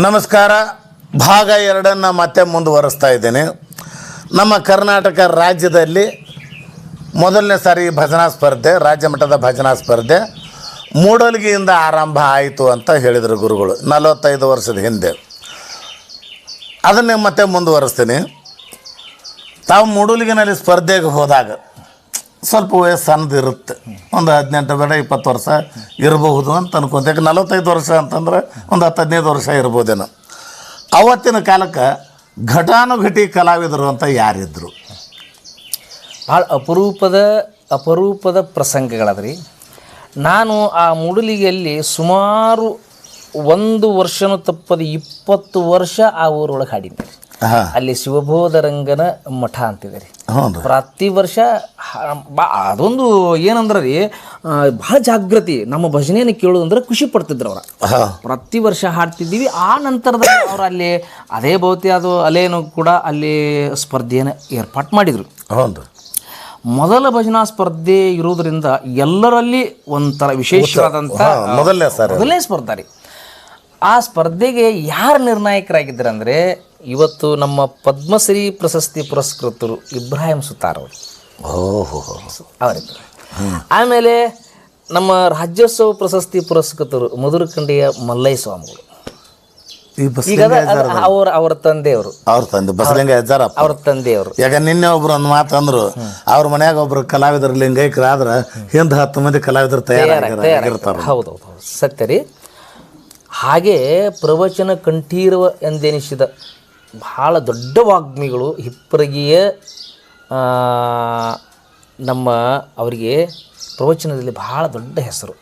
ನಮಸ್ಕಾರ. ಭಾಗ ಎರಡನ್ನು ಮತ್ತೆ ಮುಂದುವರಿಸ್ತಾ ಇದ್ದೇನೆ. ನಮ್ಮ ಕರ್ನಾಟಕ ರಾಜ್ಯದಲ್ಲಿ ಮೊದಲನೇ ಸಾರಿ ಭಜನಾ ಸ್ಪರ್ಧೆ, ರಾಜ್ಯ ಮಟ್ಟದ ಭಜನಾ ಸ್ಪರ್ಧೆ ಮೂಡಲ್ಗಿಯಿಂದ ಆರಂಭ ಆಯಿತು ಅಂತ ಹೇಳಿದರು ಗುರುಗಳು, ನಲವತ್ತೈದು ವರ್ಷದ ಹಿಂದೆ. ಅದನ್ನೇ ಮತ್ತೆ ಮುಂದುವರಿಸ್ತೀನಿ. ತಾವು ಮೂಡಲ್ಗಿನಲ್ಲಿ ಸ್ಪರ್ಧೆಗೆ ಹೋದಾಗ ಸ್ವಲ್ಪ ವಯಸ್ಸು ಇರುತ್ತೆ ಒಂದು ಹದಿನೆಂಟು ಬೇಡ, ಇಪ್ಪತ್ತು ವರ್ಷ ಇರಬಹುದು ಅಂತ ಅನ್ಕೊಂತ ಯಾಕೆ ನಲವತ್ತೈದು ವರ್ಷ ಅಂತಂದ್ರೆ ಒಂದು ಹತ್ತು ಹದಿನೈದು ವರ್ಷ ಇರ್ಬೋದೇನೋ ಅವತ್ತಿನ ಕಾಲಕ್ಕೆ ಘಟಾನುಘಟಿ ಕಲಾವಿದರು ಅಂತ ಯಾರಿದ್ರು? ಭಾಳ ಅಪರೂಪದ ಅಪರೂಪದ ಪ್ರಸಂಗಗಳದ್ರಿ. ನಾನು ಆ ಮೂಡಲಿಗೆಯಲ್ಲಿ ಸುಮಾರು ಒಂದು ವರ್ಷನೂ ತಪ್ಪದ ಇಪ್ಪತ್ತು ವರ್ಷ ಆ ಊರೊಳಗೆ ಹಾಡಿನಿ ಹಾಂ ಅಲ್ಲಿ ಶಿವಬೋಧರಂಗನ ಮಠ ಅಂತಿದೆ ರೀ ಪ್ರತಿ ವರ್ಷ ಬಾ ಅದೊಂದು ಏನಂದ್ರೆ ರೀ ಭಾಳ ಜಾಗೃತಿ ನಮ್ಮ ಭಜನೆಯನ್ನು ಕೇಳೋದಂದ್ರೆ ಖುಷಿ ಪಡ್ತಿದ್ರು ಅವ್ರ. ಪ್ರತಿ ವರ್ಷ ಹಾಡ್ತಿದ್ದೀವಿ. ಆ ನಂತರದಲ್ಲಿ ಅವ್ರು ಅಲ್ಲಿ ಅದೇ ಭೌತಿ ಅದು ಅಲ್ಲೇನು ಕೂಡ ಅಲ್ಲಿ ಸ್ಪರ್ಧೆಯನ್ನು ಏರ್ಪಾಟ್ ಮಾಡಿದರು. ಮೊದಲ ಭಜನಾ ಸ್ಪರ್ಧೆ ಇರೋದ್ರಿಂದ ಎಲ್ಲರಲ್ಲಿ ಒಂಥರ ವಿಶೇಷವಾದಂಥ ಮೊದಲನೇ ಸ್ಪರ್ಧೆ ರೀ. ಆ ಸ್ಪರ್ಧೆಗೆ ಯಾರು ನಿರ್ಣಾಯಕರಾಗಿದ್ದಾರೆ ಅಂದರೆ ಇವತ್ತು ನಮ್ಮ ಪದ್ಮಶ್ರೀ ಪ್ರಶಸ್ತಿ ಪುರಸ್ಕೃತರು ಇಬ್ರಾಹಿಂ ಸುತಾರ್ ಅವರು. ಓಹೋ. ಅವರಿಬ್ಬರು ಆಮೇಲೆ ನಮ್ಮ ರಾಜ್ಯೋತ್ಸವ ಪ್ರಶಸ್ತಿ ಪುರಸ್ಕೃತರು ಮಧುರಕಂಡಿಯ ಮಲ್ಲಯ್ಯ ಸ್ವಾಮಿಗಳು. ಈಗ ಅವ್ರ ಅವ್ರ ತಂದೆಯವರು. ಅವ್ರ ತಂದೆ ಬಸಲಿಂಗ ಹೆಜ್ಜಾರಪ್ಪ ಅವ್ರ ತಂದೆಯವರು. ಈಗ ನಿನ್ನೆ ಒಬ್ರು ಒಂದು ಮಾತಂದ್ರು ಅವ್ರ ಮನ್ಯಾಗ ಒಬ್ರು ಕಲಾವಿದರು ಲಿಂಗೈಕ್ರಾದ್ರ ಹಿಂದೆ ಹತ್ತು ಮಂದಿ ಕಲಾವಿದರು ತಯಾರಾಗಿರ್ತಾರೆ ಹೌದೌದು ಹೌದು ಹೌದು. ಸತ್ಯ ರೀ. ಹಾಗೆ ಪ್ರವಚನ ಕಂಠೀರವ ಎಂದೆನಿಸಿದ ಬಹಳ ದೊಡ್ಡ ವಾಗ್ಮಿಗಳು ಹಿಪ್ಪರಗಿಯ ನಮ್ಮ ಅವರಿಗೆ ಪ್ರವಚನದಲ್ಲಿ ಬಹಳ ದೊಡ್ಡ ಹೆಸರು.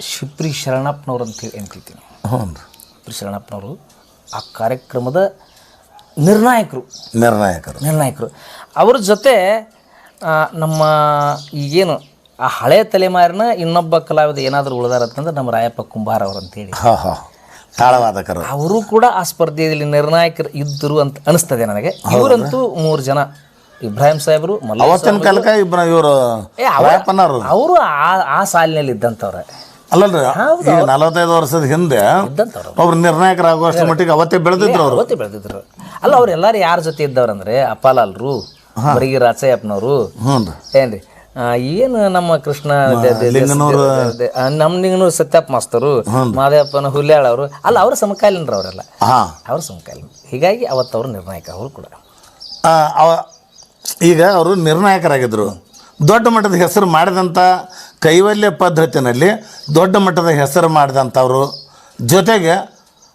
ಶಿಪ್ರಿ ಶರಣಪ್ಪನವ್ರು ಅಂತೇಳಿ ಹೇಳಿ ಹ್ಞೂ ಶಿಪ್ರಿ ಶರಣಪ್ಪನವರು ಆ ಕಾರ್ಯಕ್ರಮದ ನಿರ್ಣಾಯಕರು. ನಿರ್ಣಾಯಕರು. ನಿರ್ಣಾಯಕರು. ಅವ್ರ ಜೊತೆ ನಮ್ಮ ಈಗೇನು ಆ ಹಳೆ ತಲೆಮಾರಿನ ಇನ್ನೊಬ್ಬ ಕಲಾವಿದ ಏನಾದರೂ ಉಳಿದಾರಂತಂದ್ರೆ ನಮ್ಮ ರಾಯಪ್ಪ ಕುಂಬಾರ ಅವ್ರು ಅಂತೇಳಿ ತಾಳವಾದಕರು. ಅವರು ಕೂಡ ಆ ಸ್ಪರ್ಧೆಯಲ್ಲಿ ನಿರ್ಣಾಯಕರು ಇದ್ದರು ಅಂತ ಅನಿಸ್ತದೆ ನನಗೆ. ಇವರಂತೂ ಮೂರು ಜನ. ಇಬ್ರಾಹಿಂ ಸಾಹೇಬರು ಅವತ್ತಿನ ಕಾಲಕ್ಕೆ ಇಬ್ಬರು ಇವರು ಅವರು ಆ ಸಾಲಿನಲ್ಲಿ ಇದ್ದಂಥವ್ರೆ ಅಲ್ಲಲ್ರಿ ಈಗ ನಲವತ್ತೈದು ವರ್ಷದ ಹಿಂದೆ ಒಬ್ರು ನಿರ್ಣಾಯಕರಾಗುವಷ್ಟು ಮಟ್ಟಿಗೆ ಅವತ್ತೇ ಬೆಳೆದಿದ್ರು ಅವರು ಅವತ್ತೇ ಬೆಳೆದಿದ್ರು. ಅಲ್ಲ ಅವ್ರು ಎಲ್ಲರೂ ಯಾರ ಜೊತೆ ಇದ್ದವ್ರಂದ್ರೆ ಅಪ್ಪಾಲಾಲ್ರು ಬರಿಗಿ ರಾಚಯ್ಯಪ್ಪನವರು. ಏನ್ರಿ? ಏನು ನಮ್ಮ ಕೃಷ್ಣ ನಮ್ ದ- ದ- ದ- ಆ, ನಮ್ಮ ನಿಂಗನೂರು ಸತ್ಯಪ್ಪ ಮಾಸ್ತರು ಮಾದೇವಪ್ಪನ ಹುಲ್ಯಾಳ ಅವರು ಅಲ್ಲ ಅವ್ರ ಸಮಕಾಲೀನರು ಅವರೆಲ್ಲ. ಹಾಂ. ಅವ್ರ ಸಮಕಾಲೀನ. ಹೀಗಾಗಿ ಅವತ್ತು ಅವರು ನಿರ್ಣಾಯಕ ಅವರು ಕೂಡ. ಅವ ಈಗ ಅವರು ನಿರ್ಣಾಯಕರಾಗಿದ್ದರು ದೊಡ್ಡ ಮಟ್ಟದ ಹೆಸರು ಮಾಡಿದಂಥ ಕೈವಲ್ಯ ಪದ್ಧತಿನಲ್ಲಿ ದೊಡ್ಡ ಮಟ್ಟದ ಹೆಸರು ಮಾಡಿದಂಥವ್ರು ಜೊತೆಗೆ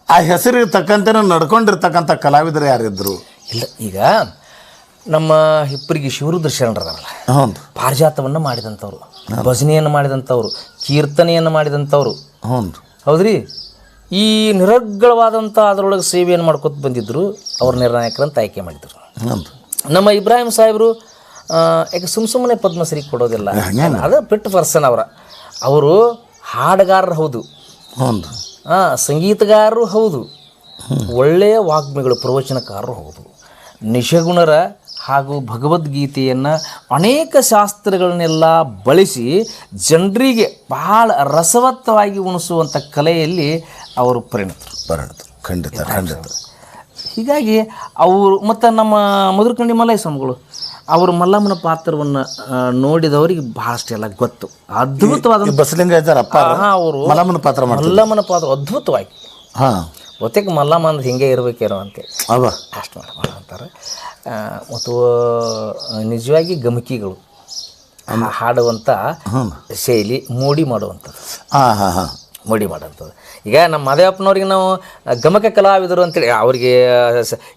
ಆ ಹೆಸರಿಗೆ ತಕ್ಕಂತೆ ನಡ್ಕೊಂಡಿರ್ತಕ್ಕಂಥ ಕಲಾವಿದರು ಯಾರಿದ್ದರು ಇಲ್ಲ ಈಗ ನಮ್ಮ ಹಿಪ್ಪರಿಗೆ ಶಿವರುದ್ರ ಶರಣರದಾರಲ್ಲ ಹ್ಞೂ ಪಾರಿಜಾತವನ್ನು ಮಾಡಿದಂಥವ್ರು ಭಜನೆಯನ್ನು ಮಾಡಿದಂಥವ್ರು ಕೀರ್ತನೆಯನ್ನು ಮಾಡಿದಂಥವ್ರು. ಹ್ಞೂ ಹೌದ್ರಿ? ಈ ನಿರಗ್ಗಳವಾದಂಥ ಅದರೊಳಗೆ ಸೇವೆಯನ್ನು ಮಾಡ್ಕೊತ ಬಂದಿದ್ದರು ಅವ್ರ ನಿರ್ಣಾಯಕರಂತ ಆಯ್ಕೆ ಮಾಡಿದರು. ನಮ್ಮ ಇಬ್ರಾಹಿಂ ಸಾಹೇಬರು ಯಾಕೆ ಸುಮ್ಮ ಸುಮ್ಮನೆ ಪದ್ಮಶ್ರೀ ಕೊಡೋದಿಲ್ಲ. ಅದು ಪಿಟ್ ಪರ್ಸನ್ ಅವರ. ಅವರು ಹಾಡುಗಾರರು ಹೌದು. ಹೌದು. ಹಾಂ ಸಂಗೀತಗಾರರು ಹೌದು. ಒಳ್ಳೆಯ ವಾಗ್ಮಿಗಳು ಪ್ರವಚನಕಾರರು ಹೌದು. ನಿಶಗುಣರ ಹಾಗೂ ಭಗವದ್ಗೀತೆಯನ್ನು ಅನೇಕ ಶಾಸ್ತ್ರಗಳನ್ನೆಲ್ಲ ಬಳಸಿ ಜನರಿಗೆ ಬಹಳ ರಸವತ್ತವಾಗಿ ಉಣಿಸುವಂಥ ಕಲೆಯಲ್ಲಿ ಅವರು ಪರಿಣಿತರು. ಪರಿಣತರು. ಖಂಡಿತ ಖಂಡಿತ. ಹೀಗಾಗಿ ಅವರು ಮತ್ತು ನಮ್ಮ ಮಧುರಕಂಡಿ ಮಲಯ ಸ್ವಾಮಿಗಳು ಅವರು ಮಲ್ಲಮ್ಮನ ಪಾತ್ರವನ್ನು ನೋಡಿದವರಿಗೆ ಬಹಳಷ್ಟೆಲ್ಲ ಗೊತ್ತು. ಅದ್ಭುತವಾದ ಬಸಲಿಂಗ ಅವರು ಮಲ್ಲಮ್ಮನ ಪಾತ್ರ ಮಾಡ್ತಾರೆ ಮಲ್ಲಮ್ಮನ ಪಾತ್ರ ಅದ್ಭುತವಾಗಿ. ಹಾಂ. ಒತ್ತಿಗೆ ಮಲ್ಲಮ್ಮ ಅಂದ್ರೆ ಹಿಂಗೆ ಇರಬೇಕೇನೋ ಅಂತೇಳಿ. ಅವ. ಅಷ್ಟು ಮಾಡಿ ಮಾಡಿ ಅಂತಾರೆ. ಆ, ಮತ್ತು ನಿಜವಾಗಿ ಗಮಕಿಗಳು. ಹಾಡುವಂಥ ಶೈಲಿ ಮೋಡಿ ಮಾಡುವಂಥದ್ದು. ಹಾಂ ಹಾಂ ಹಾಂ. ಮೋಡಿ ಮಾಡುವಂಥದ್ದು. ಈಗ ನಮ್ಮ ಮಾದೇವಪ್ಪನವ್ರಿಗೆ ನಾವು ಗಮಕ ಕಲಾವಿದರು ಅಂತೇಳಿ ಅವರಿಗೆ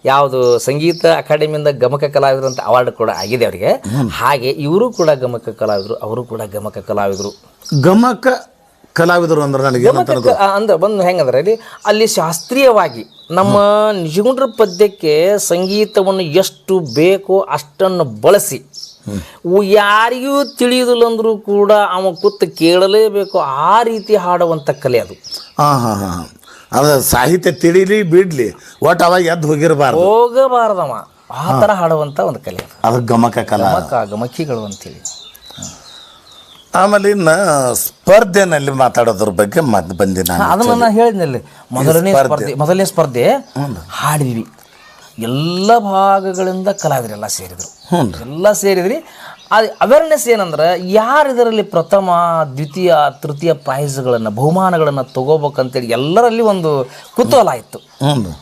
ಯಾವುದು ಸಂಗೀತ ಅಕಾಡೆಮಿಯಿಂದ ಗಮಕ ಕಲಾವಿದರು ಅಂತ ಅವಾರ್ಡ್ ಕೂಡ ಆಗಿದೆ ಅವರಿಗೆ. ಹಾಗೆ ಇವರು ಕೂಡ ಗಮಕ ಕಲಾವಿದರು ಅವರು ಕೂಡ ಗಮಕ ಕಲಾವಿದರು. ಗಮಕ ಕಲಾವಿದರು ಅಂದ್ರೆ ನನಗೆ ಅಂದ್ರೆ ಬಂದು ಹೆಂಗಂದ್ರೆ ಅಲ್ಲಿ ಅಲ್ಲಿ ಶಾಸ್ತ್ರೀಯವಾಗಿ ನಮ್ಮ ನಿಜಗುಂಡ್ರ ಪದ್ಯಕ್ಕೆ ಸಂಗೀತವನ್ನು ಎಷ್ಟು ಬೇಕೋ ಅಷ್ಟನ್ನು ಬಳಸಿ. ಯಾರಿಗೂ ತಿಳಿಯುದಿಲ್ಲ ಅಂದರೂ ಕೂಡ ಅವ ಕೂತು ಕೇಳಲೇಬೇಕು ಆ ರೀತಿ ಹಾಡುವಂಥ ಕಲೆ ಅದು. ಹಾಂ ಹಾಂ ಹಾಂ. ಅದು ಸಾಹಿತ್ಯ ತಿಳಿಲಿ ಬಿಡ್ಲಿ ಒಟ್ಟು ಅವಾಗ ಎದ್ದು ಹೋಗಿರಬಾರ್ದು. ಹೋಗಬಾರ್ದವ. ಆ ಥರ ಹಾಡುವಂಥ ಒಂದು ಕಲೆ ಅದು ಗಮಕ ಕಲಾ. ಗಮಕ ಗಮಕಿಗಳು ಅಂತೇಳಿ. ಆಮೇಲೆ ಇನ್ನು ಸ್ಪರ್ಧೆನಲ್ಲಿ ಮಾತಾಡೋದ್ರ ಬಗ್ಗೆ ಮತ್ತೆ ಬಂದಿ ನಾನು ಅದನ್ನ ನಾನು ಹೇಳಿದ್ನಲ್ಲಿ ಮೊದಲನೇ ಸ್ಪರ್ಧೆ. ಸ್ಪರ್ಧೆ ಮೊದಲನೇ ಸ್ಪರ್ಧೆ ಹಾಡಿದ್ವಿ. ಎಲ್ಲ ಭಾಗಗಳಿಂದ ಕಲಾವಿದರೆಲ್ಲ ಸೇರಿದ್ರು. ಹ್ಞೂ ಎಲ್ಲ ಸೇರಿದ್ರಿ ಅದು ಅವೇರ್ನೆಸ್ ಏನಂದ್ರೆ ಯಾರು ಇದರಲ್ಲಿ ಪ್ರಥಮ ದ್ವಿತೀಯ ತೃತೀಯ ಪ್ರೈಸ್ಗಳನ್ನು ಬಹುಮಾನಗಳನ್ನು ತಗೋಬೇಕಂತೇಳಿ ಎಲ್ಲರಲ್ಲಿ ಒಂದು ಕುತೂಹಲ ಆಯಿತು ಹ್ಞೂ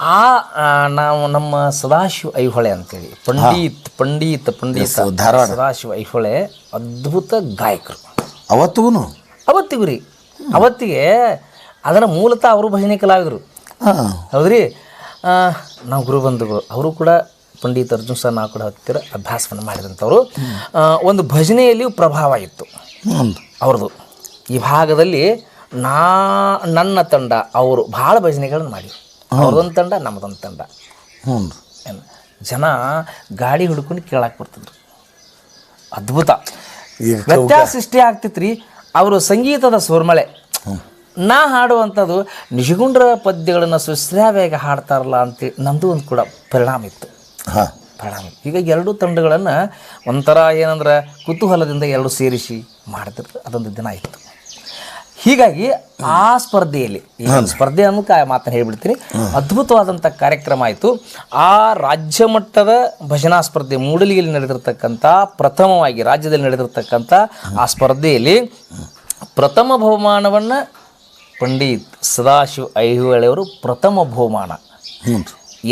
ಆ ನಾವು ನಮ್ಮ ಸದಾಶಿವ ಐಹೊಳೆ ಅಂತೇಳಿ. ಪಂಡಿತ್ ಪಂಡಿತ್ ಪಂಡಿತ್. ಧಾರವಾಡ. ಸದಾಶಿವ ಐಹೊಳೆ ಅದ್ಭುತ ಗಾಯಕರು. ಅವತ್ತಿಗೂ ಅವತ್ತಿಗೂ ರೀ. ಅವತ್ತಿಗೆ ಅದರ ಮೂಲತಃ ಅವರು ಭಜನೆ ಕಲಾವಿದರು. ಹೌದ್ರಿ? ನಾವು ಗುರು ಬಂಧುಗಳು ಅವರು ಕೂಡ ಪಂಡಿತ್ ಅರ್ಜುನ್ ಸರ್ ನಾವು ಕೂಡ ಹತ್ತಿರ ಅಭ್ಯಾಸವನ್ನು ಮಾಡಿದಂಥವ್ರು. ಒಂದು ಭಜನೆಯಲ್ಲಿಯೂ ಪ್ರಭಾವ ಇತ್ತು. ಅವ್ರದ್ದು. ಈ ಭಾಗದಲ್ಲಿ ನಾ ನನ್ನ ತಂಡ ಅವರು ಭಾಳ ಭಜನೆಗಳನ್ನು ಮಾಡಿ ಅವ್ರದೊಂದು ತಂಡ ನಮ್ಮದೊಂದು ತಂಡ. ಹ್ಞೂ. ಏನು ಜನ ಗಾಡಿ ಹುಡ್ಕೊಂಡು ಕೇಳಕ್ಕೆ ಬರ್ತಿದ್ರು. ಅದ್ಭುತ. ವ್ಯತ್ಯಾಸ ಇಷ್ಟೇ ಆಗ್ತಿತ್ರಿ ಅವರು ಸಂಗೀತದ ಸುರ್ಮಳೆ. ನಾ ಹಾಡುವಂಥದ್ದು ನಿಜಗುಂಡ್ರ ಪದ್ಯಗಳನ್ನು ಸುಶ್ರಾವ್ಯಾಗಿ ಹಾಡ್ತಾರಲ್ಲ ಅಂತೇಳಿ ನಂದು ಒಂದು ಕೂಡ ಪರಿಣಾಮ ಇತ್ತು. ಹಾಂ. ಪರಿಣಾಮ ಈಗ ಎರಡೂ ತಂಡಗಳನ್ನು ಒಂಥರ ಏನಂದ್ರೆ ಕುತೂಹಲದಿಂದ ಎರಡು ಸೇರಿಸಿ ಮಾಡ್ತಿರ್ತಾರೆ ಅದೊಂದು ದಿನ ಇತ್ತು ಹೀಗಾಗಿ ಆ ಸ್ಪರ್ಧೆಯಲ್ಲಿ ಈ ಸ್ಪರ್ಧೆ ಅನ್ನೋ ಆ ಮಾತನ್ನು ಹೇಳ್ಬಿಡ್ತೀನಿ. ಅದ್ಭುತವಾದಂಥ ಕಾರ್ಯಕ್ರಮ ಆಯಿತು. ಆ ರಾಜ್ಯ ಮಟ್ಟದ ಭಜನಾ ಸ್ಪರ್ಧೆ ಮೂಡಲಿಯಲ್ಲಿ ನಡೆದಿರ್ತಕ್ಕಂಥ ಪ್ರಥಮವಾಗಿ ರಾಜ್ಯದಲ್ಲಿ ನಡೆದಿರ್ತಕ್ಕಂಥ ಆ ಸ್ಪರ್ಧೆಯಲ್ಲಿ ಪ್ರಥಮ ಬಹುಮಾನವನ್ನು ಪಂಡಿತ್ ಸದಾಶಿವ ಐಹೊಳೆಯವರು ಪ್ರಥಮ ಬಹುಮಾನ.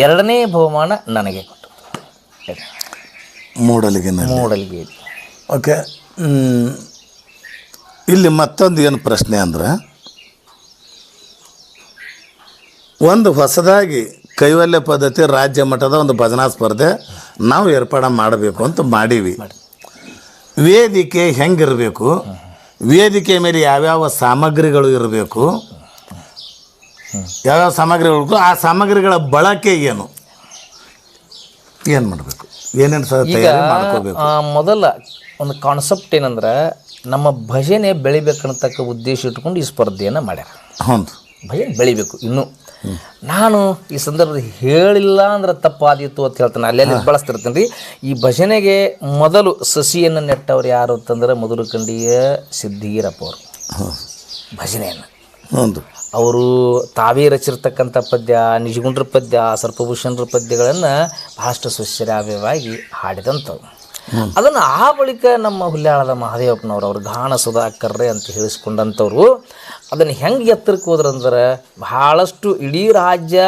ಎರಡನೇ ಬಹುಮಾನ ನನಗೆ ಕೊಟ್ಟು ಮೂಡಲಿಗೆ ಮೂಡಲಿಗೆ ಓಕೆ. ಇಲ್ಲಿ ಮತ್ತೊಂದು ಏನು ಪ್ರಶ್ನೆ ಅಂದ್ರೆ ಒಂದು ಹೊಸದಾಗಿ ಕೈವಲ್ಯ ಪದ್ಧತಿ ರಾಜ್ಯ ಮಟ್ಟದ ಒಂದು ಭಜನಾ ಸ್ಪರ್ಧೆ ನಾವು ಏರ್ಪಾಡು ಮಾಡಬೇಕು ಅಂತ ಮಾಡೀವಿ. ವೇದಿಕೆ ಹೆಂಗಿರಬೇಕು? ವೇದಿಕೆ ಮೇಲೆ ಯಾವ್ಯಾವ ಸಾಮಗ್ರಿಗಳು ಇರಬೇಕು? ಯಾವ್ಯಾವ ಸಾಮಗ್ರಿಗಳು ಆ ಸಾಮಗ್ರಿಗಳ ಬಳಕೆ ಏನು? ಏನು ಮಾಡಬೇಕು? ಏನೇನು ಸಹ ತಯಾರಿ ಮಾಡ್ಕೋಬೇಕು? ಮೊದಲ ಒಂದು ಕಾನ್ಸೆಪ್ಟ್ ಏನಂದ್ರೆ ನಮ್ಮ ಭಜನೆ ಬೆಳಿಬೇಕನ್ನತಕ್ಕ ಉದ್ದೇಶ ಇಟ್ಕೊಂಡು ಈ ಸ್ಪರ್ಧೆಯನ್ನು ಮಾಡ್ಯಾರ. ಹೌದು. ಭಜನೆ ಬೆಳಿಬೇಕು ಇನ್ನು. ನಾನು ಈ ಸಂದರ್ಭದಲ್ಲಿ ಹೇಳಿಲ್ಲ ಅಂದ್ರೆ ತಪ್ಪಾದೀತು ಅಂತ ಹೇಳ್ತಾನೆ. ಅಲ್ಲೆಲ್ಲಿ ಬಳಸ್ತಿರ್ತೀನಿ. ರೀ ಈ ಭಜನೆಗೆ ಮೊದಲು ಸಸಿಯನ್ನು ನೆಟ್ಟವ್ರು ಯಾರು ಅಂತಂದ್ರೆ ಮೊದಲು ಕಂಡಿಯ ಸಿದ್ಧೀರಪ್ಪ ಅವರು. ಭಜನೆಯನ್ನು. ಹ್ಞೂ ಅವರು ತಾವೇ ರಚಿರ್ತಕ್ಕಂಥ ಪದ್ಯ ನಿಜಗುಂಡ್ರ ಪದ್ಯ ಸರ್ಪಭೂಷಣರ ಪದ್ಯಗಳನ್ನು ಭಾಳಷ್ಟು ಸುಶ್ರಾವ್ಯವಾಗಿ ಹಾಡಿದಂಥವು ಅದನ್ನು ಆ ಬಳಿಕ ನಮ್ಮ ಹುಲ್ಯಾಳದ ಮಹಾದೇವಪ್ಪನವರು ಅವರು ಗಾಣ ಸುಧಾಕರ್ರೆ ಅಂತ ಹೇಳಿಸ್ಕೊಂಡಂಥವ್ರು ಅದನ್ನು ಹೆಂಗೆ ಎತ್ತರಕ್ಕೆ ಹೋದ್ರಂದ್ರೆ ಬಹಳಷ್ಟು ಇಡೀ ರಾಜ್ಯ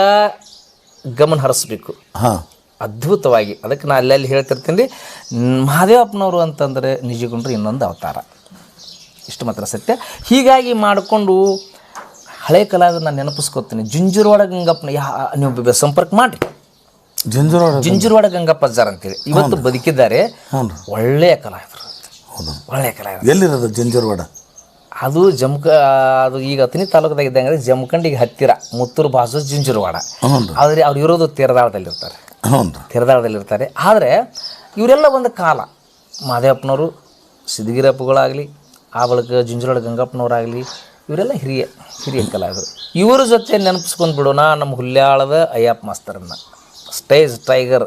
ಗಮನ ಹರಿಸ್ಬೇಕು. ಹಾಂ. ಅದ್ಭುತವಾಗಿ. ಅದಕ್ಕೆ ನಾನು ಅಲ್ಲಲ್ಲಿ ಹೇಳ್ತಿರ್ತೀನಿ ರೀ ಮಹಾದೇವಪ್ಪನವರು ಅಂತಂದರೆ ನಿಜಗೊಂಡ್ರೆ ಇನ್ನೊಂದು ಅವತಾರ. ಇಷ್ಟು ಮಾತ್ರ ಸತ್ಯ. ಹೀಗಾಗಿ ಮಾಡಿಕೊಂಡು ಹಳೆ ಕಲಾವಿದ ನಾನು ನೆನಪಿಸ್ಕೊತೀನಿ. ಜುಂಜುರವಾಡ ಗಂಗಪ್ಪನ ಯಾ ನೀವು ಸಂಪರ್ಕ ಮಾಡಿರಿ. ಜಂಜುರೋಡ ಜುಂಜುರವಾಡ ಗಂಗಪ್ಪ. ಅಜ್ಜಾರ್ ಅಂತೇಳಿ. ಇವತ್ತು ಬದುಕಿದ್ದಾರೆ. ಒಳ್ಳೆಯ ಕಲಾವಿದರು ಹೌದು. ಒಳ್ಳೆಯ ಕಲಾವಿದರು. ಎಲ್ಲಿರೋದು ಜುಂಜುರ್ವಾಡ? ಅದು ಜಮ್ಕ ಅದು ಈಗ ಅತನಿ ತಾಲೂಕದಾಗ ಇದ್ದಂಗೆ ಜಮಖಂಡಿಗೆ ಹತ್ತಿರ ಮುತ್ತೂರು ಬಾಜು ಜುಂಜುರವಾಡ. ಆದರೆ ಅವ್ರು ಇರೋದು ತೀರದಾಳದಲ್ಲಿರ್ತಾರೆ. ತೆರೆದಾಳದಲ್ಲಿರ್ತಾರೆ. ಆದರೆ ಇವರೆಲ್ಲ ಒಂದು ಕಾಲ ಮಾದೇವಪ್ಪನವರು ಸಿದ್ಧಗಿರಪ್ಪಗಳಾಗಲಿ ಆ ಬಳಿಕ ಜುಂಜುರವಾಡ ಗಂಗಪ್ಪನವರಾಗಲಿ ಇವರೆಲ್ಲ ಹಿರಿಯ ಹಿರಿಯ ಕಲಾವಿದರು. ಇವರ ಜೊತೆ ನೆನಪಿಸ್ಕೊಂಡು ಬಿಡೋಣ ನಮ್ಮ ಹುಲ್ಯಾಳದ ಅಯ್ಯಪ್ಪ ಮಾಸ್ತರನ್ನ. Stage tiger.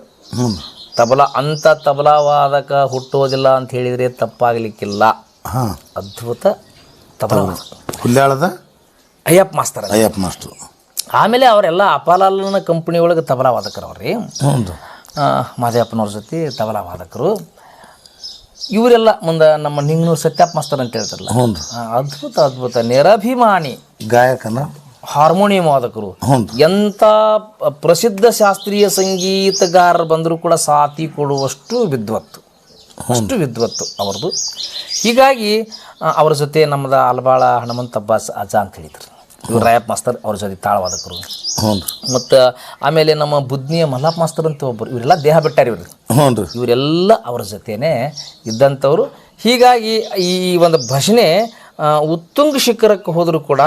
ತಬಲಾ ಅಂಥ ತಬಲಾ ವಾದಕ ಹುಟ್ಟೋದಿಲ್ಲ ಅಂತ ಹೇಳಿದರೆ ತಪ್ಪಾಗಲಿಕ್ಕಿಲ್ಲ. ಹಾಂ. ಅದ್ಭುತ ತಬಲಾ. ಹುಲ್ಯಾಳದ? ಅಯ್ಯಪ್ಪ ಮಾಸ್ತರ. ಅಯ್ಯಪ್ಪ ಮಾಸ್ಟರ್. ಆಮೇಲೆ ಅವರೆಲ್ಲ ಅಪಾಲಾಲನ ಕಂಪ್ನಿ ಒಳಗೆ ತಬಲಾ ವಾದಕರು ಅವ್ರಿ ಮಾದೇವಪ್ಪನವ್ರ ಜೊತೆ ತಬಲಾ ವಾದಕರು ಇವರೆಲ್ಲ ಮುಂದೆ ನಮ್ಮ ನಿಂಗನೂರು ಸತ್ಯಪ್ಪ ಮಾಸ್ತರ್ ಅಂತ ಹೇಳ್ತಾರಲ್ಲ. ಅದ್ಭುತ ಅದ್ಭುತ ನಿರಭಿಮಾನಿ. ಗಾಯಕನ? ಹಾರ್ಮೋನಿಯಂ ವಾದಕರು ಎಂಥ ಪ್ರಸಿದ್ಧ ಶಾಸ್ತ್ರೀಯ ಸಂಗೀತಗಾರರು ಬಂದರೂ ಕೂಡ ಸಾತಿ ಕೊಡುವಷ್ಟು ವಿದ್ವತ್ತು. ಅಷ್ಟು ವಿದ್ವತ್ತು ಅವ್ರದ್ದು ಹೀಗಾಗಿ ಅವರ ಜೊತೆ ನಮ್ಮದ ಅಲ್ಬಾಳ ಹನುಮಂತ ಅಬ್ಬಾಸ್ ಅಜ್ಜ ಅಂತ ಹೇಳಿದ್ರು. ಇವ್ರು ರಾಯಪ್ ಮಾಸ್ತರ್ ಅವ್ರ ಜೊತೆ ತಾಳವಾದಕರು. ಮತ್ತು ಆಮೇಲೆ ನಮ್ಮ ಬುದ್ಧಿಯ ಮಲ್ಲಪ್ಪ ಮಾಸ್ತರ್ ಅಂತ ಒಬ್ಬರು ಇವರೆಲ್ಲ ದೇಹ ಬಿಟ್ಟಾರ ಇವ್ರು. ಇವರೆಲ್ಲ ಅವರ ಜೊತೆನೇ ಇದ್ದಂಥವ್ರು. ಹೀಗಾಗಿ ಈ ಒಂದು ಭಜನೆ ಉತ್ತುಂಗ ಶಿಖರಕ್ಕೆ ಹೋದರೂ ಕೂಡ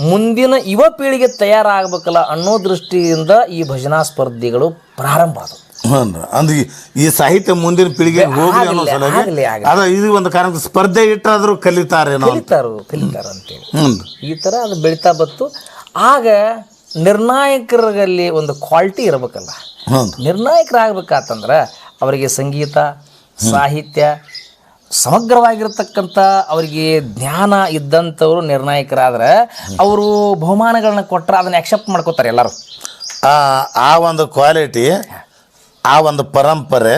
ಮುಂದಿನ ಯುವ ಪೀಳಿಗೆ ತಯಾರಾಗಬೇಕಲ್ಲ ಅನ್ನೋ ದೃಷ್ಟಿಯಿಂದ ಈ ಭಜನಾ ಸ್ಪರ್ಧೆಗಳು ಪ್ರಾರಂಭ ಆದವು. ಅಂದ್ರೆ ಈ- ಸಾಹಿತ್ಯ ಮುಂದಿನ ಪೀಳಿಗೆ ಹೋಗಿ ಅನ್ನೋ ಸಲುವಾಗಿ ಆಗಲಿ, ಆಗಲಿ. ಅದ ಇದು ಒಂದು ಕಾರಣಕ್ಕೆ ಸ್ಪರ್ಧೆ ಇಟ್ಟಾದರೂ ಕಲಿತಾರೆ ಕಲಿತಾರು ಕಲಿತಾರು ಅಂತೇಳಿ. ಈ ಥರ ಅದು ಬೆಳೀತಾ ಬಂತು. ಆಗ ನಿರ್ಣಾಯಕರಲ್ಲಿ ಒಂದು ಕ್ವಾಲಿಟಿ ಇರಬೇಕಲ್ಲ. ನಿರ್ಣಾಯಕರಾಗಬೇಕಾತಂದ್ರೆ ಅವರಿಗೆ ಸಂಗೀತ ಸಾಹಿತ್ಯ ಸಮಗ್ರವಾಗಿರ್ತಕ್ಕಂಥ ಅವರಿಗೆ ಜ್ಞಾನ ಇದ್ದಂಥವ್ರು ನಿರ್ಣಾಯಕರಾದ್ರೆ ಅವರು ಬಹುಮಾನಗಳನ್ನ ಕೊಟ್ಟರೆ ಅದನ್ನು ಆಕ್ಸೆಪ್ಟ್ ಮಾಡ್ಕೋತಾರೆ ಎಲ್ಲರೂ. ಆ ಒಂದು ಕ್ವಾಲಿಟಿ ಆ ಒಂದು ಪರಂಪರೆ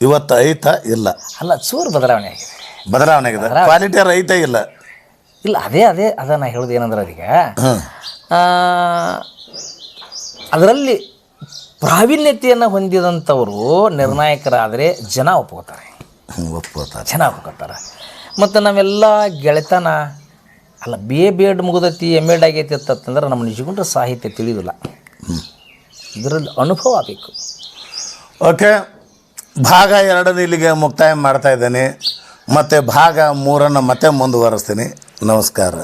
ಇವತ್ತು ಐತ ಇಲ್ಲ. ಅಲ್ಲ ಚೂರು ಬದಲಾವಣೆ ಆಗಿದೆ. ಬದಲಾವಣೆ ಆಗಿದೆ. ಕ್ವಾಲಿಟಿ ರೈತ ಇಲ್ಲ. ಇಲ್ಲ ಅದೇ ಅದೇ ಅದ ನಾ ಹೇಳೋದು ಏನಂದ್ರೆ ಅದಕ್ಕೆ ಹ್ಮ್ ಅದರಲ್ಲಿ ಪ್ರಾವೀಣ್ಯತೆಯನ್ನು ಹೊಂದಿದಂಥವರು ನಿರ್ಣಾಯಕರಾದರೆ ಜನ ಒಪ್ಕೋತಾರೆ. ಹ್ಮ್, ಒಪ್ಕೋತಾರೆ ಚೆನ್ನಾಗಿ ಒಪ್ಕೋತಾರೆ ಮತ್ತು ನಾವೆಲ್ಲ ಗೆಳೆತನ ಅಲ್ಲ ಬಿ ಎ ಬಿ ಎಡ್ ಮುಗಿದೈತಿ ಎಂ ಎಡ್ ಆಗೈತಿ ಅಂತಂದ್ರೆ ನಮ್ಮ ನಿಜಗುಂಡ್ರ ಸಾಹಿತ್ಯ ತಿಳಿಯೋದಿಲ್ಲ ಇದರಲ್ಲಿ ಅನುಭವ ಬೇಕು. ಓಕೆ ಭಾಗ ಎರಡನ್ನು ಇಲ್ಲಿಗೆ ಮುಕ್ತಾಯ ಮಾಡ್ತಾ ಇದ್ದೇನೆ. ಮತ್ತು ಭಾಗ ಮೂರನ್ನು ಮತ್ತೆ ಮುಂದುವರೆಸ್ತೀನಿ. ನಮಸ್ಕಾರ.